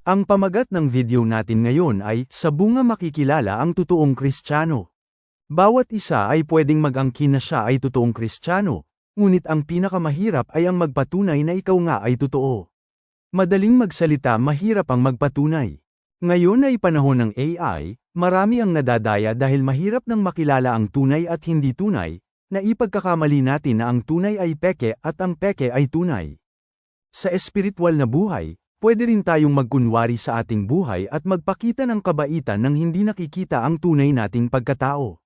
Ang pamagat ng video natin ngayon ay, sa bunga makikilala ang totoong Kristiyano. Bawat isa ay pwedeng mag-angkin na siya ay totoong Kristiyano, ngunit ang pinakamahirap ay ang magpatunay na ikaw nga ay totoo. Madaling magsalita mahirap ang magpatunay. Ngayon ay panahon ng AI, marami ang nadadaya dahil mahirap nang makilala ang tunay at hindi tunay, na ipagkakamali natin na ang tunay ay peke at ang peke ay tunay. Sa espiritual na buhay, pwede rin tayong magkunwari sa ating buhay at magpakita ng kabaitan nang hindi nakikita ang tunay nating pagkatao.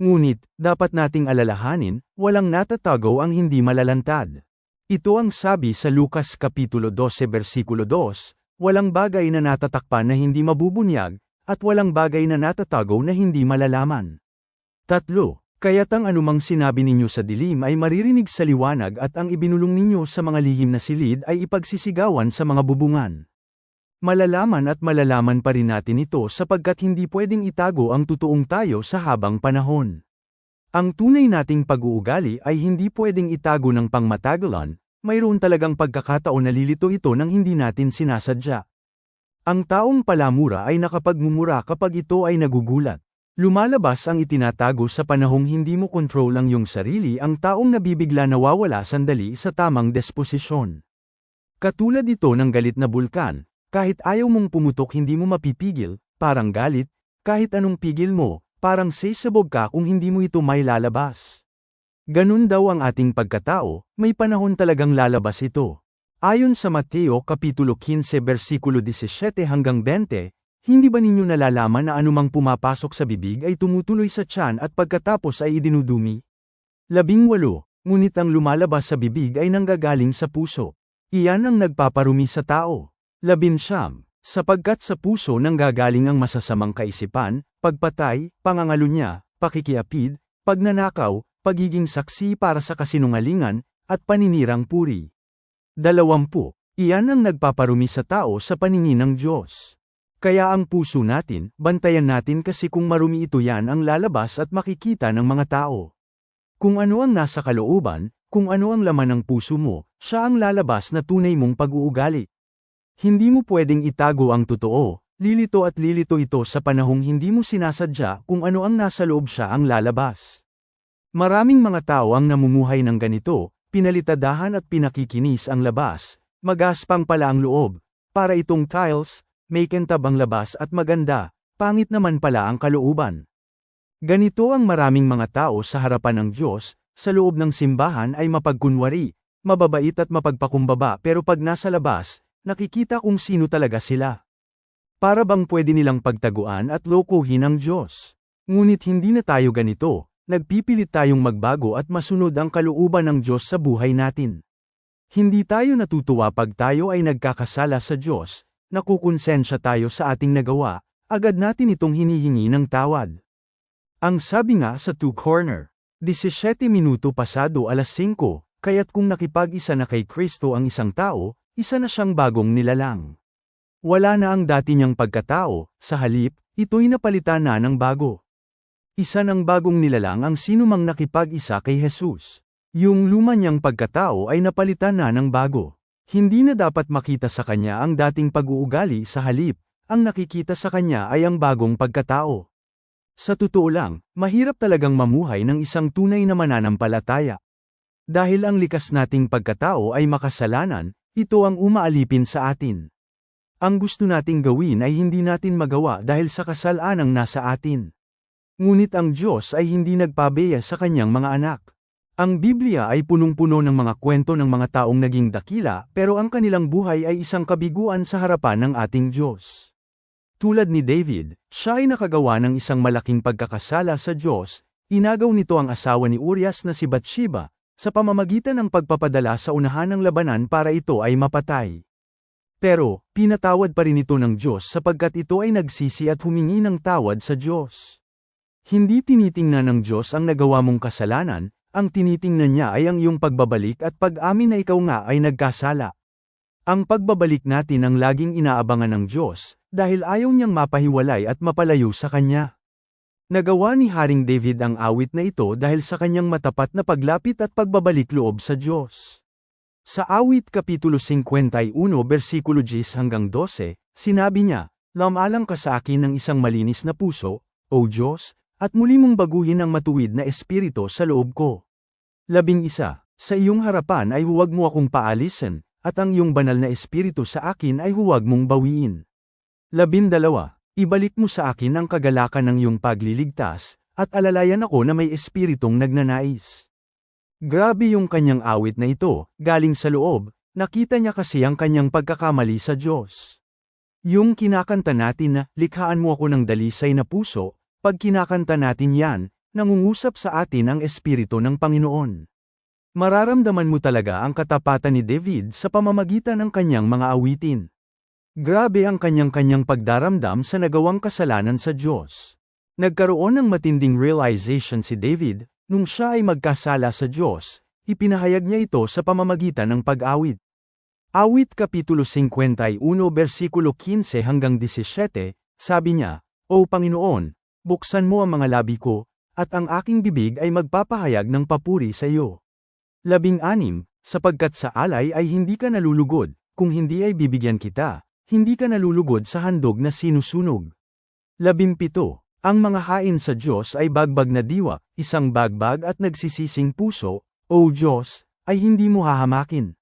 Ngunit, dapat nating alalahanin, walang natatago ang hindi malalantad. Ito ang sabi sa Lucas Kapitulo 12 versikulo 2, walang bagay na natatakpan na hindi mabubunyag, at walang bagay na natatago na hindi malalaman. Tatlo, kaya't ang anumang sinabi ninyo sa dilim ay maririnig sa liwanag at ang ibinulong ninyo sa mga lihim na silid ay ipagsisigawan sa mga bubungan. Malalaman at malalaman pa rin natin ito sapagkat hindi pwedeng itago ang totoong tayo sa habang panahon. Ang tunay nating pag-uugali ay hindi pwedeng itago ng pangmatagalan, mayroon talagang pagkakataon na lilito ito nang hindi natin sinasadya. Ang taong palamura ay nakapagmumura kapag ito ay nagugulat. Lumalabas ang itinatago sa panahong hindi mo kontrol ang iyong sarili ang taong nabibigla nawawala sandali sa tamang desposisyon. Katulad ito ng galit na bulkan, kahit ayaw mong pumutok hindi mo mapipigil, parang galit, kahit anong pigil mo, parang sesabog ka kung hindi mo ito may lalabas. Ganun daw ang ating pagkatao, may panahon talagang lalabas ito. Ayon sa Mateo Kapitulo 15 versikulo 17 hanggang 20, hindi ba ninyo nalalaman na anumang pumapasok sa bibig ay tumutuloy sa tiyan at pagkatapos ay idinudumi? Labing walo, ngunit ang lumalabas sa bibig ay nanggagaling sa puso. Iyan ang nagpaparumi sa tao. Labinsyam, sapagkat sa puso nanggagaling ang masasamang kaisipan, pagpatay, pangangalunya, pakikiapid, pagnanakaw, pagiging saksi para sa kasinungalingan, at paninirang puri. Dalawampu, iyan ang nagpaparumi sa tao sa paningin ng Diyos. Kaya ang puso natin, bantayan natin kasi kung marumi ito yan ang lalabas at makikita ng mga tao. Kung ano ang nasa kalooban, kung ano ang laman ng puso mo, siya ang lalabas na tunay mong pag-uugali. Hindi mo pwedeng itago ang totoo, lilito at lilito ito sa panahong hindi mo sinasadya kung ano ang nasa loob siya ang lalabas. Maraming mga tao ang namumuhay ng ganito, pinalitadahan at pinakikinis ang labas, magaspang pala ang loob, para itong tiles, may kentab labas at maganda, pangit naman pala ang kalooban. Ganito ang maraming mga tao sa harapan ng Diyos, sa loob ng simbahan ay mapagkunwari, mababait at mapagpakumbaba pero pag nasa labas, nakikita kung sino talaga sila. Para bang pwede nilang pagtaguan at lokohin ang Diyos. Ngunit hindi na tayo ganito, nagpipilit tayong magbago at masunod ang kalooban ng Diyos sa buhay natin. Hindi tayo natutuwa pag tayo ay nagkakasala sa Diyos, nakukonsensya tayo sa ating nagawa, agad natin itong hinihingi ng tawad. Ang sabi nga sa two corner, 17 minuto pasado alas 5, kaya't kung nakipag-isa na kay Kristo ang isang tao, isa na siyang bagong nilalang. Wala na ang dati niyang pagkatao, sa halip, ito'y napalitan na ng bago. Isa ng bagong nilalang ang sinumang nakipag-isa kay Jesus. Yung luma niyang pagkatao ay napalitan na ng bago. Hindi na dapat makita sa kanya ang dating pag-uugali sa halip, ang nakikita sa kanya ay ang bagong pagkatao. Sa totoo lang, mahirap talagang mamuhay ng isang tunay na mananampalataya. Dahil ang likas nating pagkatao ay makasalanan, ito ang umaalipin sa atin. Ang gusto nating gawin ay hindi natin magawa dahil sa kasalanang nasa atin. Ngunit ang Diyos ay hindi nagpabeya sa kanyang mga anak. Ang Biblia ay punong-puno ng mga kwento ng mga taong naging dakila pero ang kanilang buhay ay isang kabiguan sa harapan ng ating Diyos. Tulad ni David, siya ay nakagawa ng isang malaking pagkakasala sa Diyos, inagaw nito ang asawa ni Urias na si Bathsheba, sa pamamagitan ng pagpapadala sa unahan ng labanan para ito ay mapatay. Pero, pinatawad pa rin ito ng Diyos sapagkat ito ay nagsisi at humingi ng tawad sa Diyos. Hindi tinitingnan ng Diyos ang nagawa mong kasalanan, ang tinitingnan niya ay ang iyong pagbabalik at pag-amin na ikaw nga ay nagkasala. Ang pagbabalik natin ang laging inaabangan ng Diyos, dahil ayaw niyang mapahiwalay at mapalayo sa Kanya. Nagawa ni Haring David ang awit na ito dahil sa kanyang matapat na paglapit at pagbabalik loob sa Diyos. Sa awit kapitulo 51 versikulo 10 hanggang 12, sinabi niya, Lamalang ka sa akin ng isang malinis na puso, O Diyos, at muli mong baguhin ang matuwid na espiritu sa loob ko. Labing isa, sa iyong harapan ay huwag mo akong paalisin, at ang iyong banal na espiritu sa akin ay huwag mong bawiin. Labindalawa, ibalik mo sa akin ang kagalakan ng iyong pagliligtas, at alalayan ako na may espiritong nagnanais. Grabe yung kanyang awit na ito, galing sa loob, nakita niya kasi ang kanyang pagkakamali sa Diyos. Yung kinakanta natin na, likhaan mo ako ng dalisay na puso, pag kinakanta natin yan, nangungusap sa atin ang Espiritu ng Panginoon. Mararamdaman mo talaga ang katapatan ni David sa pamamagitan ng kanyang mga awitin. Grabe ang kanyang-kanyang pagdaramdam sa nagawang kasalanan sa Diyos. Nagkaroon ng matinding realization si David, nung siya ay magkasala sa Diyos, ipinahayag niya ito sa pamamagitan ng pag-awit. Awit Kapitulo 51 versikulo 15 hanggang 17, sabi niya, O Panginoon, buksan mo ang mga labi ko, at ang aking bibig ay magpapahayag ng papuri sa iyo. Labing anim, sapagkat sa alay ay hindi ka nalulugod, kung hindi ay bibigyan kita, hindi ka nalulugod sa handog na sinusunog. Labimpito, ang mga hain sa Diyos ay bagbag na diwa, isang bagbag at nagsisising puso, O Diyos, ay hindi mo hahamakin.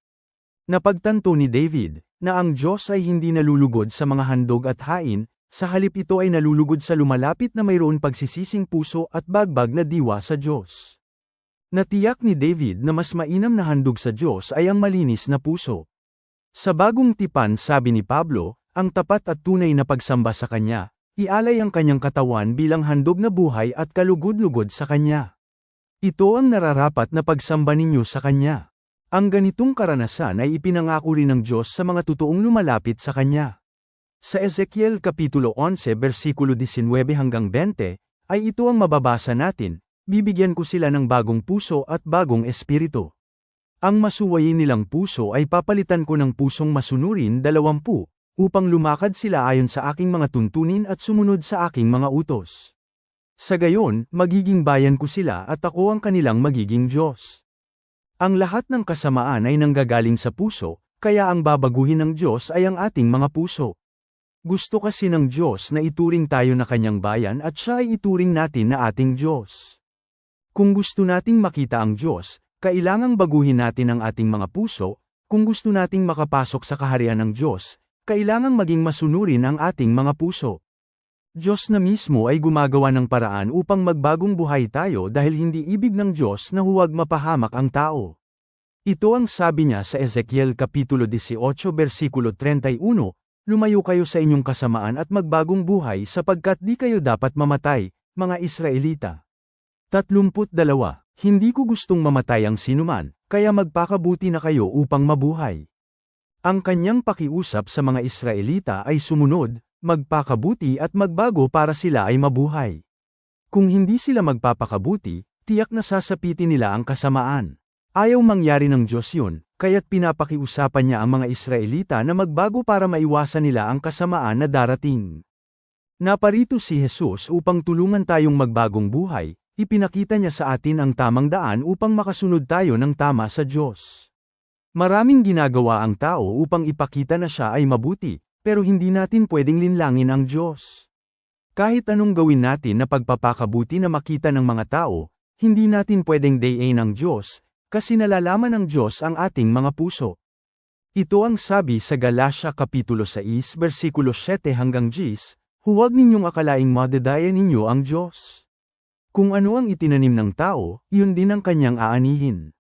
Napagtanto ni David, na ang Diyos ay hindi nalulugod sa mga handog at hain, sa halip ito ay nalulugod sa lumalapit na mayroon pagsisising puso at bagbag na diwa sa Diyos. Natiyak ni David na mas mainam na handog sa Diyos ay ang malinis na puso. Sa bagong tipan sabi ni Pablo, ang tapat at tunay na pagsamba sa Kanya, ialay ang kanyang katawan bilang handog na buhay at kalugod-lugod sa Kanya. Ito ang nararapat na pagsamba ninyo sa Kanya. Ang ganitong karanasan ay ipinangako rin ng Diyos sa mga totoong lumalapit sa Kanya. Sa Ezekiel Kapitulo 11 versikulo 19 hanggang 20, ay ito ang mababasa natin, bibigyan ko sila ng bagong puso at bagong espiritu. Ang masuwayin nilang puso ay papalitan ko ng pusong masunurin dalawampu, upang lumakad sila ayon sa aking mga tuntunin at sumunod sa aking mga utos. Sa gayon, magiging bayan ko sila at ako ang kanilang magiging Diyos. Ang lahat ng kasamaan ay nanggagaling sa puso, kaya ang babaguhin ng Diyos ay ang ating mga puso. Gusto kasi ng Diyos na ituring tayo na kanyang bayan at siya ay ituring natin na ating Diyos. Kung gusto nating makita ang Diyos, kailangang baguhin natin ang ating mga puso, kung gusto nating makapasok sa kaharian ng Diyos, kailangang maging masunurin ang ating mga puso. Diyos na mismo ay gumagawa ng paraan upang magbagong buhay tayo dahil hindi ibig ng Diyos na huwag mapahamak ang tao. Ito ang sabi niya sa Ezekiel Kapitulo 18 versikulo 31, Lumayo kayo sa inyong kasamaan at magbagong buhay sapagkat di kayo dapat mamatay, mga Israelita. 32. Hindi ko gustong mamatay ang sinuman, kaya magpakabuti na kayo upang mabuhay. Ang kanyang pakiusap sa mga Israelita ay sumunod, magpakabuti at magbago para sila ay mabuhay. Kung hindi sila magpapakabuti, tiyak na sasapitin nila ang kasamaan. Ayaw mangyari ng Diyos yun, kaya't pinapakiusapan niya ang mga Israelita na magbago para maiwasan nila ang kasamaan na darating. Naparito si Jesus upang tulungan tayong magbagong buhay, Ipinakita niya sa atin ang tamang daan upang makasunod tayo ng tama sa Diyos. Maraming ginagawa ang tao upang ipakita na siya ay mabuti, pero hindi natin pwedeng linlangin ang Diyos. Kahit anong gawin natin na pagpapakabuti na makita ng mga tao, hindi natin pwedeng dayain ng Diyos, kasi nalalaman ng Diyos ang ating mga puso. Ito ang sabi sa Galatia Kapitulo 6 versikulo 7 hanggang 10, Huwag ninyong akalaing madadaya ninyo ang Diyos. Kung ano ang itinanim ng tao, yun din ang kanyang aanihin.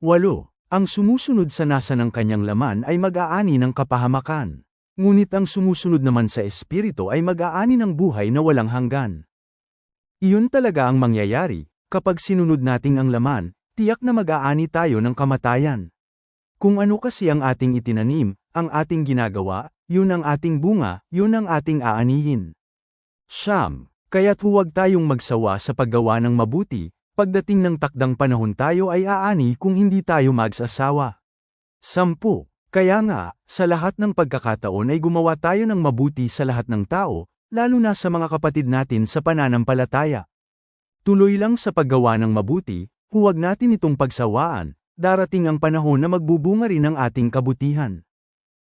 8. Ang sumusunod sa nasa ng kanyang laman ay mag-aani ng kapahamakan. Ngunit ang sumusunod naman sa espiritu ay mag-aani ng buhay na walang hanggan. Iyon talaga ang mangyayari, kapag sinunod nating ang laman, tiyak na mag-aani tayo ng kamatayan. Kung ano kasi ang ating itinanim, ang ating ginagawa, yun ang ating bunga, yun ang ating aanihin. Siyam, Kaya't huwag tayong magsawa sa paggawa ng mabuti, pagdating ng takdang panahon tayo ay aani kung hindi tayo magsasawa. Sampu. Kaya nga, sa lahat ng pagkakataon ay gumawa tayo ng mabuti sa lahat ng tao, lalo na sa mga kapatid natin sa pananampalataya. Tuloy lang sa paggawa ng mabuti, huwag natin itong pagsawaan, darating ang panahon na magbubunga rin ang ating kabutihan.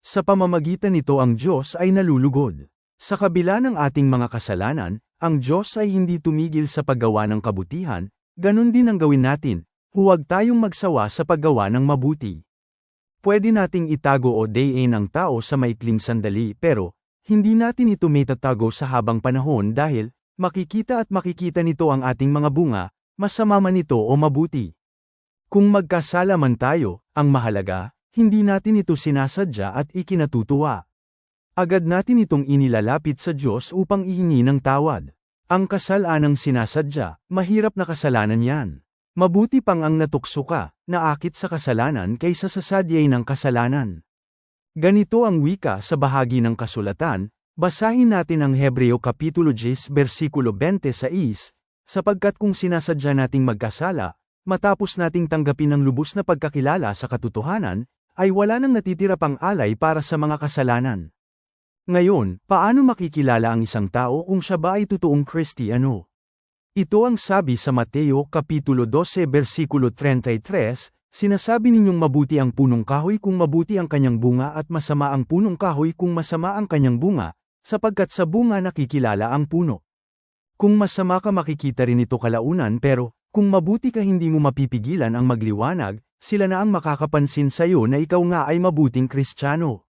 Sa pamamagitan nito ang Diyos ay nalulugod. Sa kabila ng ating mga kasalanan, ang Diyos ay hindi tumigil sa paggawa ng kabutihan, ganun din ang gawin natin, huwag tayong magsawa sa paggawa ng mabuti. Pwede nating itago o dayin ang tao sa maikling sandali pero, hindi natin ito metatago sa habang panahon dahil, makikita at makikita nito ang ating mga bunga, masama man ito o mabuti. Kung magkasala man tayo, ang mahalaga, hindi natin ito sinasadya at ikinatutuwa. Agad natin itong inilalapit sa Diyos upang ihingi ng tawad. Ang kasalanang sinasadya, mahirap na kasalanan yan. Mabuti pang ang natukso ka, naakit sa kasalanan kaysa sa sadyay ng kasalanan. Ganito ang wika sa bahagi ng kasulatan, basahin natin ang Hebreo Kapitulo 10 versikulo 26, sapagkat kung sinasadya nating magkasala, matapos nating tanggapin ang lubos na pagkakilala sa katotohanan, ay wala nang natitira pang alay para sa mga kasalanan. Ngayon, paano makikilala ang isang tao kung siya ba ay totoong Kristiyano? Ito ang sabi sa Mateo Kapitulo 12 versikulo 33, Sinasabi ninyong mabuti ang punong kahoy kung mabuti ang kanyang bunga at masama ang punong kahoy kung masama ang kanyang bunga, sapagkat sa bunga nakikilala ang puno. Kung masama ka makikita rin ito kalaunan pero, kung mabuti ka hindi mo mapipigilan ang magliwanag, sila na ang makakapansin sa iyo na ikaw nga ay mabuting kristyano.